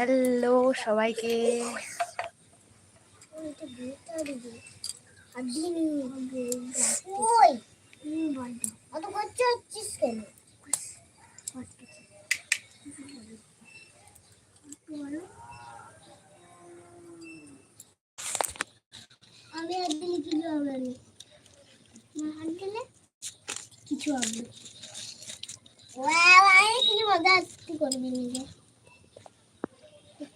Hello, সবাইকে। আমি একদিন কিছু হবে না। হাত দিলে কিছু হবে না। কিছু মজা করবি নিজে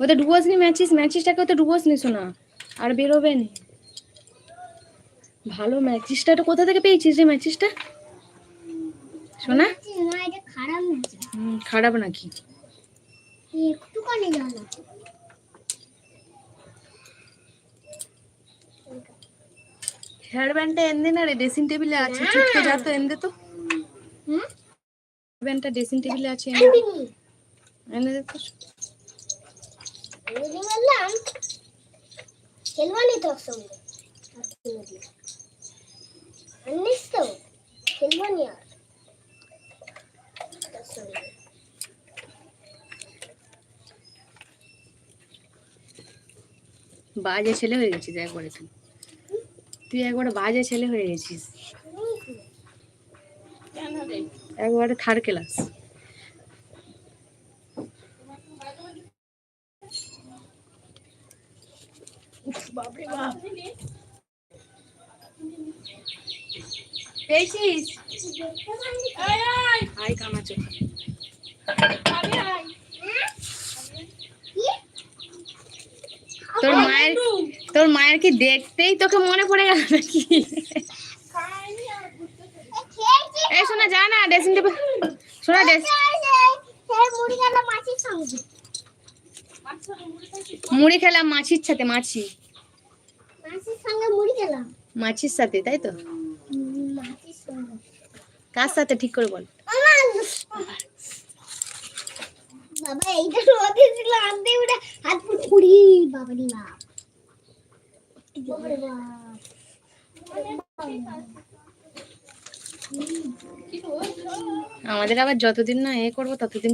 তো ডুবোস নি ম্যাচিস ম্যাচিসটাকে তো ডুবোস নি শোনা আর বেরোবে নি। ভালো ম্যাচিসটা তো কোথা থেকে পেয়েছিস রে ম্যাচিসটা? শোনা এটা খারাপ না খারাপ নাকি? একটুখানি আছে হেয়ার ব্যান্ডটা এনে না রে ড্রেসিং টেবিলে আছে চুপকে যা তো এনে তো। ড্রেসিং টেবিলে আছে এনে এনে দে তো বুঝে বললাম খেলবানি তোর সঙ্গে আনিস তো খেলবানি আর তোর সঙ্গে বাজে ছেলে হয়ে গেছিস একবারে তুই। তুই একবারে বাজে ছেলে হয়ে গেছিস। একবারে থার্ড ক্লাস পেয়েছিস আয় কামাচো তোর মায়ের তোর মায়ের কি দেখতেই তোকে মনে পড়ে গেল নাকি? এই শোনা যা না ড্রেসিং টেবিল শোনা ড্রেস মুড়ি গেলাম মাছির সঙ্গে মুড়ি খেলাম মাছির সাথে মাছি। মাছির সঙ্গে মুড়ি খেলাম মাছির সাথে তাই তো? কার সাথে ঠিক করে বল? বাবা এইটা রোদে ছিল আনতে উঠে হাত পুরো পুরি বাবারি বাপ। বাবারে বাপ আমাদের আবার যতদিন না এ করব ততদিন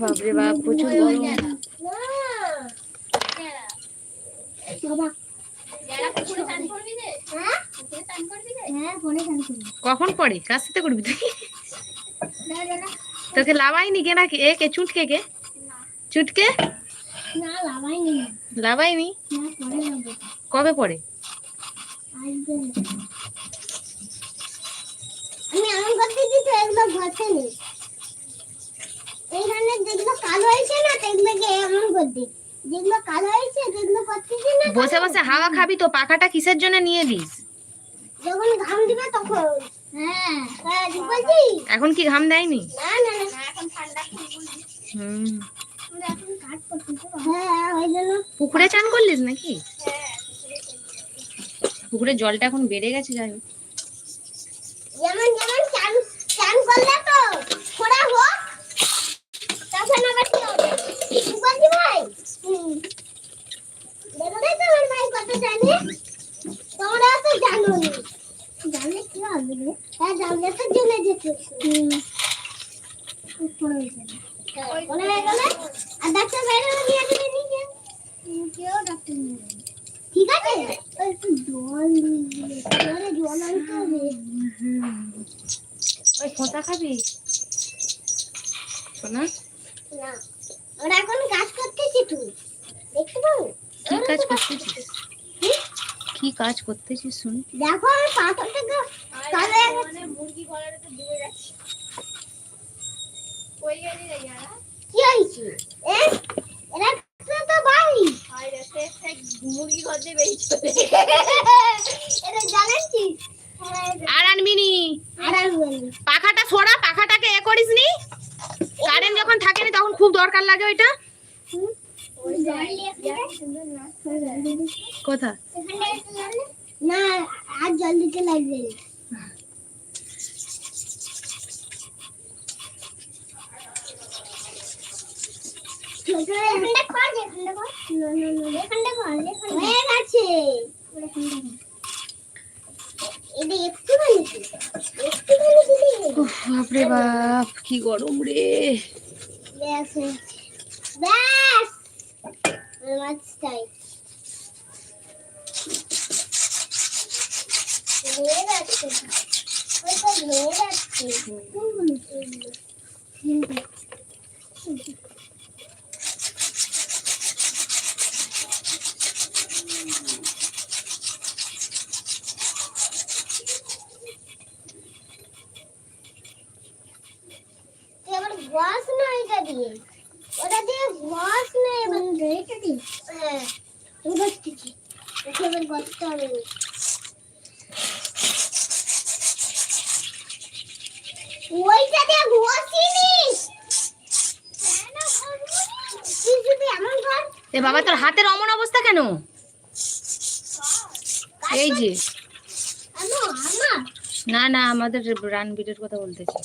বাপরে বাপ প্রচুর গরম। হ্যাঁ হ্যাঁ কখন পড়ে? কার সাথে করবি তুই? না না না তোকে লাভাইনি কে নাকি? এ কে চুটকে কে? চুটকে? না লাভাইনি না না কবে পড়ে? আমি এমন করতে দিচ্ছি এগুলো ঘষে নি। এইখানে যেগুলো কালো হয়েছে না সেগুলোকে এমন করতে যেগুলো কালো হয়েছে যেগুলো করতেছি না বসে বসে হাওয়া খাবি তো পাখাটা কিসের জন্য নিয়ে দিস? যখন ঘাম দিবে তখন। হ্যাঁ হ্যাঁ এখন কি ঘাম দেয়নি? না না না। এখন ঠান্ডা হুম। আমরা এখন কাজ করতেছি হ্যাঁ ওই জন্য পুকুরে চান করলিস নাকি? পুকুরে জলটা এখন বেড়ে গেছে যাই হোক। যেমন যেমন চান চান করলে তো ফোড়া হোক তখন আবার কি হবে ঠিক বলছি ভাই হুম দেখো তো আমার ভাই কত জানে? তোমরা তো জানো নি জানলে কি হবে হ্যাঁ জানলে তো জেনে যেতে। হুম। গেলে আর ডাক্তার বাইরে নিয়ে আসবে নিজে কেউ ডাক্তার নিয়ে ঠিক আছে? একটু জল জলে জল আনতে হবে। ওই ফোঁটা খাবি? না। ওরা এখন কাজ করতেছি তুই দেখতে পাবো? কি কাজ করতেছিস। কি কাজ করতেছিস শুন। দেখো আমি পাথর থেকে কালো হয়ে মুরগি গলাটা ডুবে যাচ্ছে। কই গেলি রে ইয়ারা? কি হয়েছে? এ এরা তো বাড়ি। হাই রে সে মুরগি ঘর দিয়ে বেরিয়ে চলে এটা জানাচ্ছি আর আনবি নি আর আমি পাখাটা সরা পাখাটাকে এ করিস নি। কারেন্ট যখন থাকেনি তখন খুব দরকার লাগে ওইটা। কোথা না আর জল দিতে লাগবে না। বাপরে বাপ কি গরম রে ব্যাস। ব্যাস আমার মাছটাই ভেঙে যাচ্ছে ওইটা ভেঙে যাচ্ছে কোনগুলো এইগুলো? তিনটে। তুই আবার ঘষ না এটা দিয়ে ওটা দিয়ে ঘষ না এবার এটা দিয়ে হ্যাঁ আমি ঘষতেছি ওকে এবার ঘষতে হবে না। এ বাবা তোর হাতের অমন অবস্থা কেন এই যে না না আমাদের রানবীরের কথা বলতেছি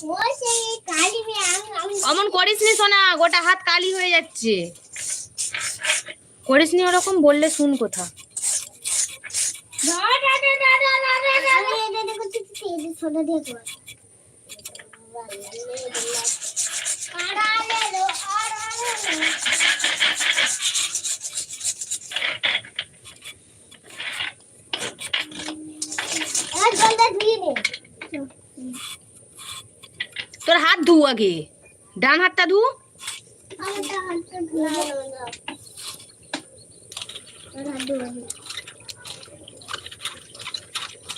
অমন করিস নি সোনা গোটা হাত কালি হয়ে যাচ্ছে করিস নি ওরকম বললে শুন কোথা আমি এটা দেখো তুই তোর হাত ধু আগে। ডান হাতটা ধু।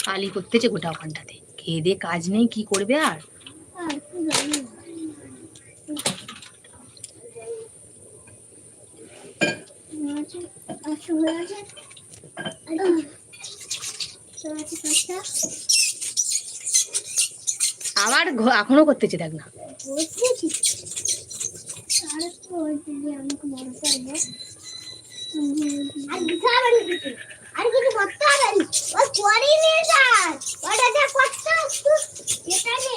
কালি করতেছে গোটা ওখানটাতে। খেয়ে দিয়ে কাজ নেই, কি করবে আর? আবার এখনও করতেছে, দেখ না আর কিছু। করতে হবে না। ও করিনি এটা। ওটা যা করতে এটা নে।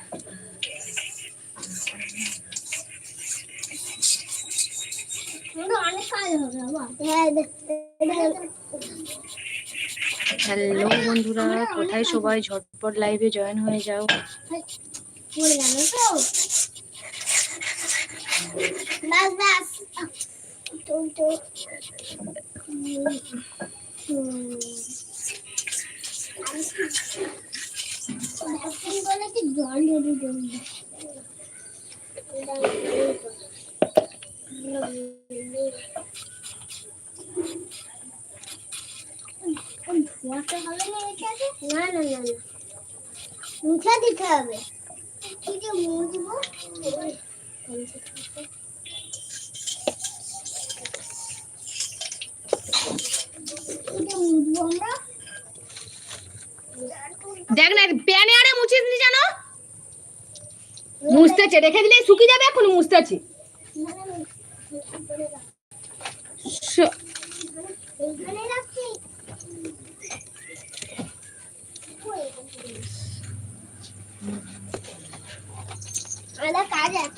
হ্যালো বন্ধুরা কোথায় সবাই? ঝটপট লাইভে জয়েন হয়ে যাও। জল ঢেলে হবে না এটাকে না না না না দিতে হবে কি যে মুছবো কি যে মুছবো আমরা দেখ না প্যানে আরে মুছিস নি জানো? মুছতেছে রেখে দিলে শুকিয়ে যাবে এখন মুছতেছে এইখানে রাখছি আমরা কাজ এত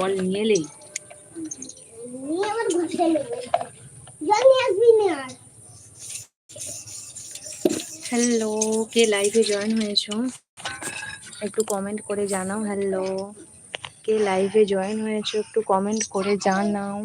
জল নিয়ে এলেই। হ্যালো কে লাইভে জয়েন হয়েছো? একটু কমেন্ট করে জানাও হ্যালো। কে লাইভে জয়েন হয়েছো একটু কমেন্ট করে জানাও।